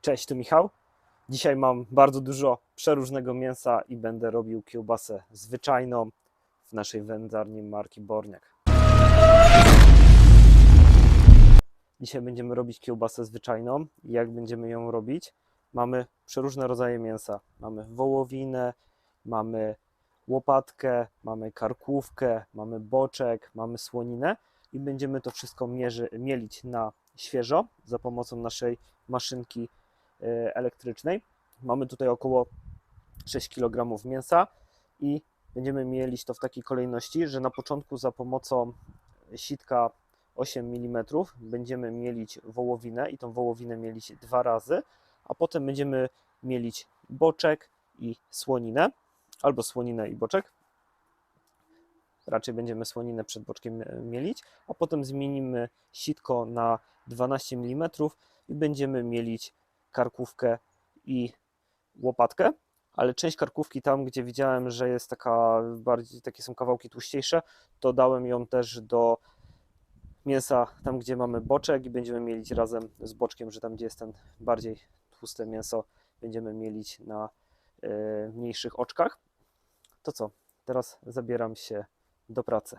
Cześć, tu Michał. Dzisiaj mam bardzo dużo przeróżnego mięsa i będę robił kiełbasę zwyczajną w naszej wędzarni marki Borniak. Dzisiaj będziemy robić kiełbasę zwyczajną. Jak będziemy ją robić? Mamy przeróżne rodzaje mięsa. Mamy wołowinę, mamy łopatkę, mamy karkówkę, mamy boczek, mamy słoninę i będziemy to wszystko mierzy, mielić na świeżo za pomocą naszej maszynki e, elektrycznej. Mamy tutaj około 6 kg mięsa i będziemy mielić to w takiej kolejności, że na początku za pomocą sitka 8 mm będziemy mielić wołowinę i tą wołowinę mielić dwa razy, a potem będziemy mielić boczek i słoninę, albo słoninę i boczek. Raczej będziemy słoninę przed boczkiem e, mielić, a potem zmienimy sitko na 12 mm i będziemy mielić karkówkę i łopatkę, ale część karkówki tam, gdzie widziałem, że jest taka bardziej, takie są kawałki tłuściejsze, to dałem ją też do mięsa tam, gdzie mamy boczek i będziemy mielić razem z boczkiem, że tam, gdzie jest ten bardziej tłuste mięso, będziemy mielić na e, mniejszych oczkach. To co? Teraz zabieram się do pracy.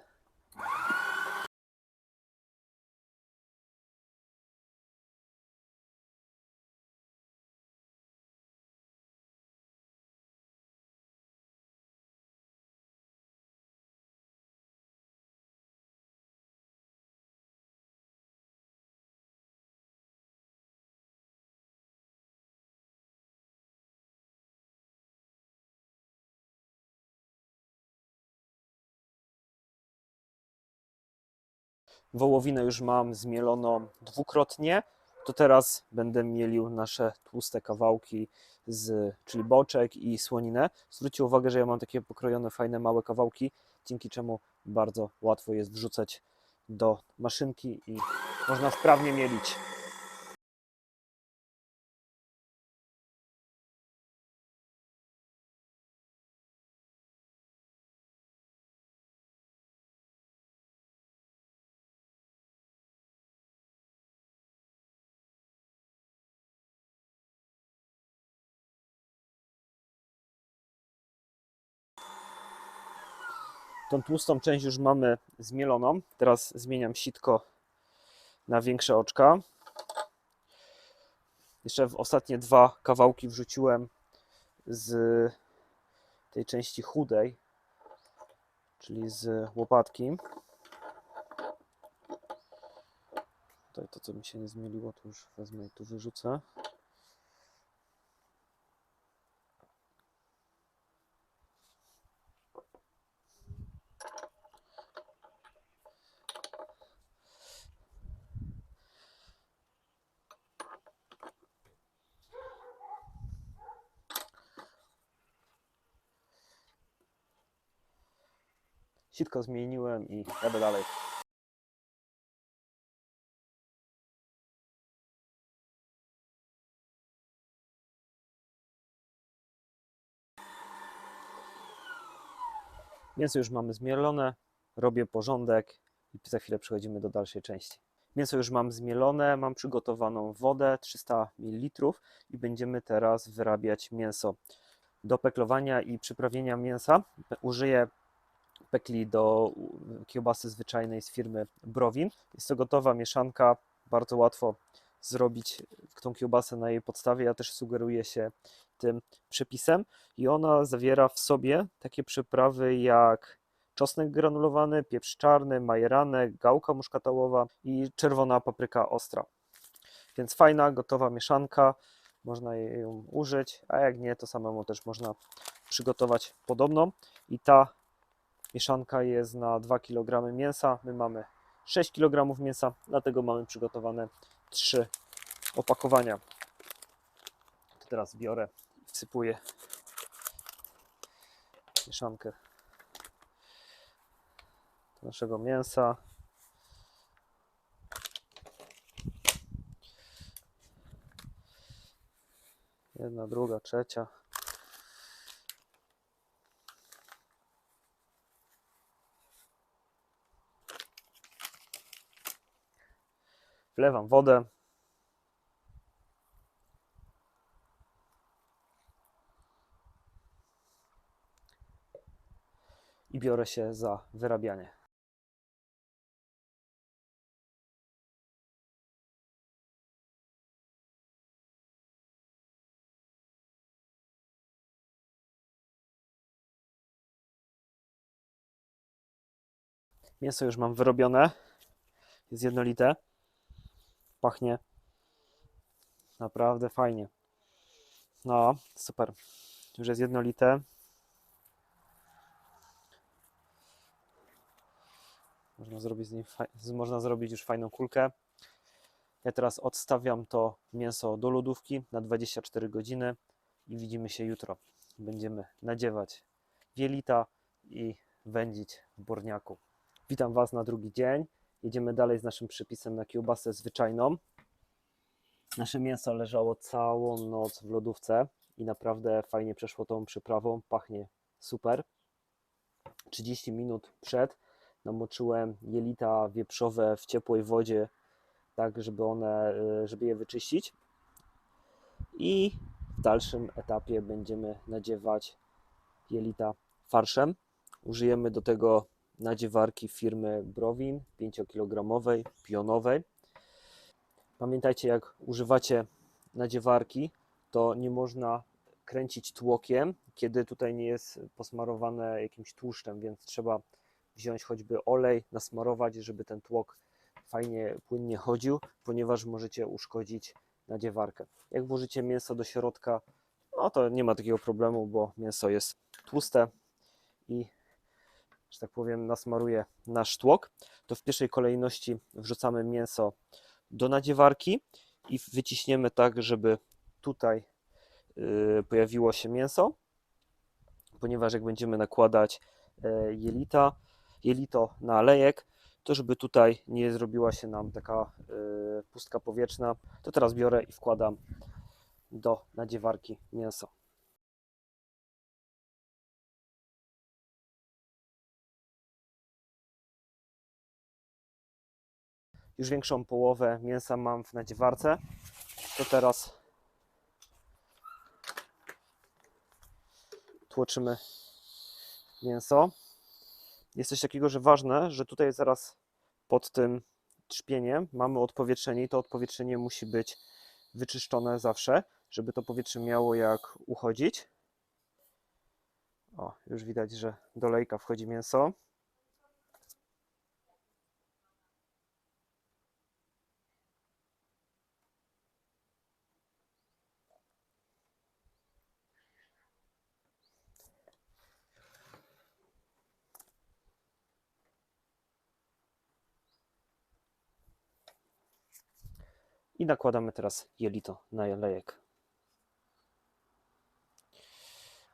Wołowinę już mam zmieloną dwukrotnie, to teraz będę mielił nasze tłuste kawałki, z, czyli boczek i słoninę. Zwróćcie uwagę, że ja mam takie pokrojone, fajne, małe kawałki, dzięki czemu bardzo łatwo jest wrzucać do maszynki i można sprawnie mielić. Tą tłustą część już mamy zmieloną. Teraz zmieniam sitko na większe oczka. Jeszcze w ostatnie dwa kawałki wrzuciłem z tej części chudej, czyli z łopatki. Tutaj to, co mi się nie zmieliło, to już wezmę i tu wyrzucę. Sitko zmieniłem i jadę dalej. Mięso już mamy zmielone, robię porządek i za chwilę przechodzimy do dalszej części. Mięso już mam zmielone, mam przygotowaną wodę 300 ml i będziemy teraz wyrabiać mięso. Do peklowania i przyprawienia mięsa użyję pekli do kiełbasy zwyczajnej z firmy Browin. Jest to gotowa mieszanka, bardzo łatwo zrobić tą kiełbasę na jej podstawie. Ja też sugeruję się tym przepisem i ona zawiera w sobie takie przyprawy jak czosnek granulowany, pieprz czarny, majeranek, gałka muszkatałowa i czerwona papryka ostra. Więc fajna, gotowa mieszanka, można ją użyć, a jak nie, to samemu też można przygotować podobną. I ta Mieszanka jest na 2 kg mięsa. My mamy 6 kg mięsa, dlatego mamy przygotowane 3 opakowania. To teraz biorę i wsypuję mieszankę naszego mięsa. Jedna, druga, trzecia. Wlewam wodę. I biorę się za wyrabianie. Mięso już mam wyrobione. Jest jednolite. Pachnie naprawdę fajnie. No, super. Już jest jednolite. Można zrobić, z z- można zrobić już fajną kulkę. Ja teraz odstawiam to mięso do lodówki na 24 godziny i widzimy się jutro. Będziemy nadziewać wielita i wędzić w borniaku. Witam Was na drugi dzień. Jedziemy dalej z naszym przepisem na kiełbasę zwyczajną. Nasze mięso leżało całą noc w lodówce i naprawdę fajnie przeszło tą przyprawą. Pachnie super. 30 minut przed namoczyłem jelita wieprzowe w ciepłej wodzie, tak żeby one, y, żeby je wyczyścić. I w dalszym etapie będziemy nadziewać jelita farszem. Użyjemy do tego nadziewarki firmy Browin 5-kilogramowej, pionowej. Pamiętajcie, jak używacie nadziewarki, to nie można kręcić tłokiem, kiedy tutaj nie jest posmarowane jakimś tłuszczem, więc trzeba wziąć choćby olej, nasmarować, żeby ten tłok fajnie, płynnie chodził, ponieważ możecie uszkodzić nadziewarkę. Jak włożycie mięso do środka, no to nie ma takiego problemu, bo mięso jest tłuste i że tak powiem, nasmaruje nasz tłok, to w pierwszej kolejności wrzucamy mięso do nadziewarki i wyciśniemy tak, żeby tutaj y, pojawiło się mięso, ponieważ jak będziemy nakładać e, jelita, jelito na lejek, to żeby tutaj nie zrobiła się nam taka y, pustka powietrzna, to teraz biorę i wkładam do nadziewarki mięso. Już większą połowę mięsa mam w nadziewarce, to teraz tłoczymy mięso. Jest coś takiego, że ważne, że tutaj zaraz pod tym trzpieniem mamy odpowietrzenie i to odpowietrzenie musi być wyczyszczone zawsze, żeby to powietrze miało jak uchodzić. O, już widać, że do lejka wchodzi mięso. I nakładamy teraz jelito na lejek.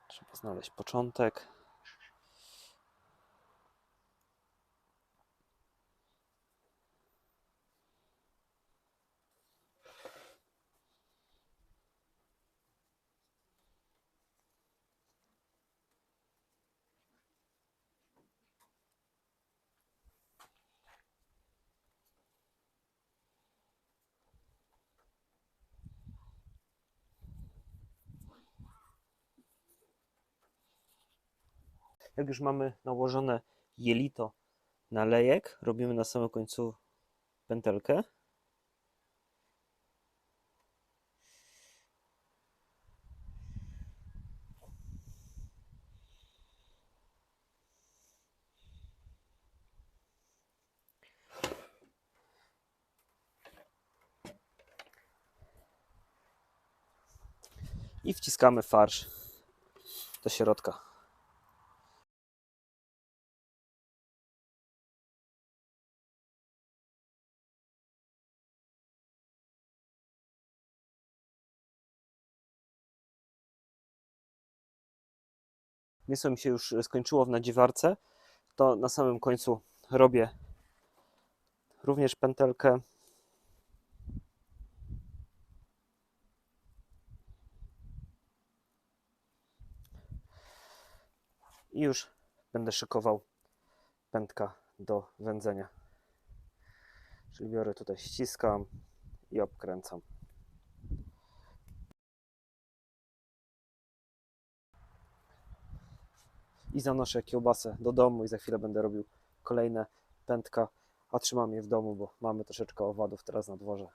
Trzeba znaleźć początek. Jak już mamy nałożone jelito na lejek, robimy na samym końcu pętelkę. I wciskamy farsz do środka. Mięso mi się już skończyło w nadziewarce, to na samym końcu robię również pętelkę. I już będę szykował pętka do wędzenia. Czyli biorę tutaj, ściskam i obkręcam. I zanoszę kiełbasę do domu i za chwilę będę robił kolejne pętka, a trzymam je w domu, bo mamy troszeczkę owadów teraz na dworze.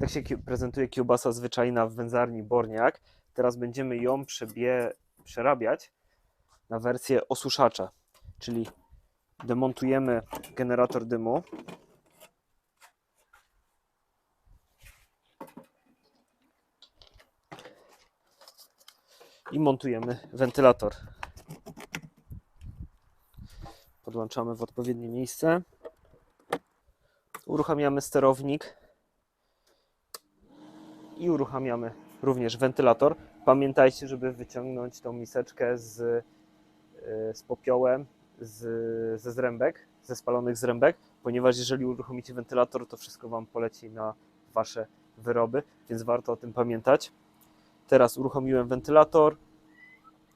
Tak się prezentuje kiełbasa zwyczajna w wędzarni Borniak. Teraz będziemy ją przebie, przerabiać na wersję osuszacza, czyli demontujemy generator dymu. I montujemy wentylator. Podłączamy w odpowiednie miejsce. Uruchamiamy sterownik i uruchamiamy również wentylator. Pamiętajcie, żeby wyciągnąć tą miseczkę z, y, z popiołem z, ze zrębek, ze spalonych zrębek, ponieważ jeżeli uruchomicie wentylator, to wszystko Wam poleci na Wasze wyroby, więc warto o tym pamiętać. Teraz uruchomiłem wentylator,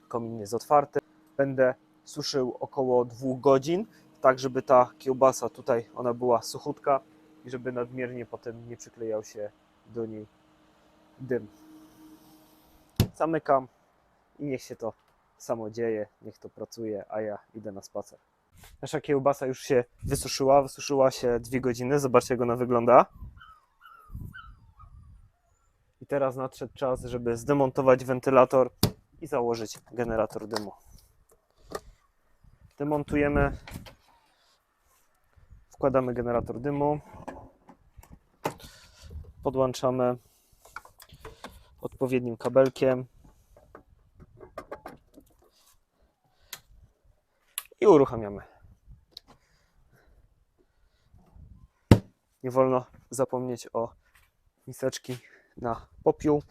komin jest otwarty. Będę suszył około 2 godzin, tak żeby ta kiełbasa tutaj, ona była suchutka i żeby nadmiernie potem nie przyklejał się do niej dym. Zamykam i niech się to samo dzieje, niech to pracuje, a ja idę na spacer. Nasza kiełbasa już się wysuszyła, wysuszyła się 2 godziny, zobaczcie jak ona wygląda. I teraz nadszedł czas, żeby zdemontować wentylator i założyć generator dymu. Demontujemy, wkładamy generator dymu, podłączamy odpowiednim kabelkiem i uruchamiamy. Nie wolno zapomnieć o miseczki na popiół.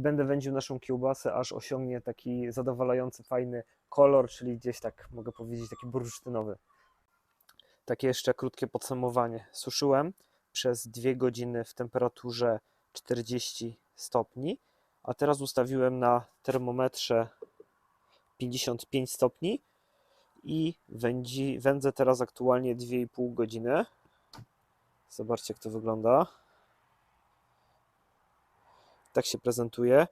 I będę wędził naszą kiełbasę, aż osiągnie taki zadowalający, fajny kolor, czyli gdzieś tak mogę powiedzieć taki bursztynowy. Takie jeszcze krótkie podsumowanie. Suszyłem przez 2 godziny w temperaturze 40 stopni, a teraz ustawiłem na termometrze 55 stopni i wędzi, wędzę teraz aktualnie 2,5 godziny. Zobaczcie, jak to wygląda. Tak się prezentuje.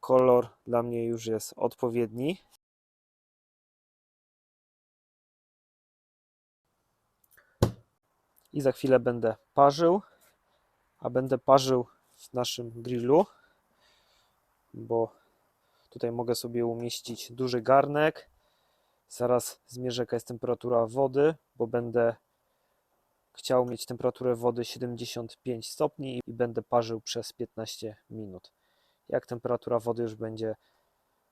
Kolor dla mnie już jest odpowiedni. I za chwilę będę parzył, a będę parzył w naszym grillu, bo tutaj mogę sobie umieścić duży garnek. Zaraz zmierzę jaka jest temperatura wody, bo będę chciał mieć temperaturę wody 75 stopni i będę parzył przez 15 minut. Jak temperatura wody już będzie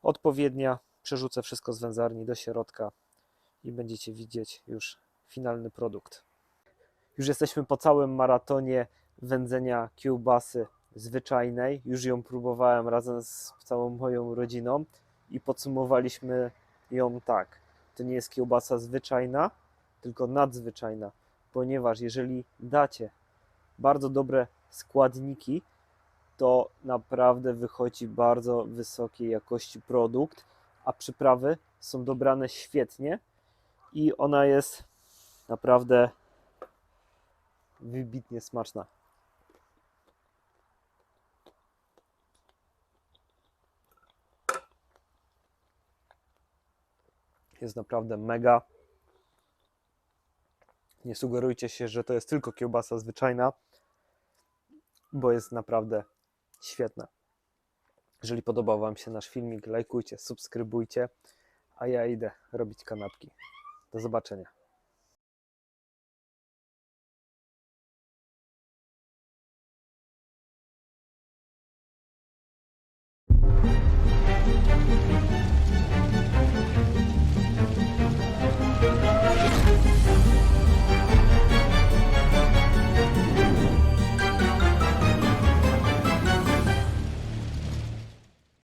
odpowiednia, przerzucę wszystko z wędzarni do środka i będziecie widzieć już finalny produkt. Już jesteśmy po całym maratonie wędzenia kiełbasy zwyczajnej. Już ją próbowałem razem z całą moją rodziną i podsumowaliśmy ją tak. To nie jest kiełbasa zwyczajna, tylko nadzwyczajna, ponieważ jeżeli dacie bardzo dobre składniki, to naprawdę wychodzi bardzo wysokiej jakości produkt, a przyprawy są dobrane świetnie i ona jest naprawdę wybitnie smaczna. Jest naprawdę mega. Nie sugerujcie się, że to jest tylko kiełbasa zwyczajna, bo jest naprawdę świetna. Jeżeli podobał Wam się nasz filmik, lajkujcie, subskrybujcie, a ja idę robić kanapki. Do zobaczenia.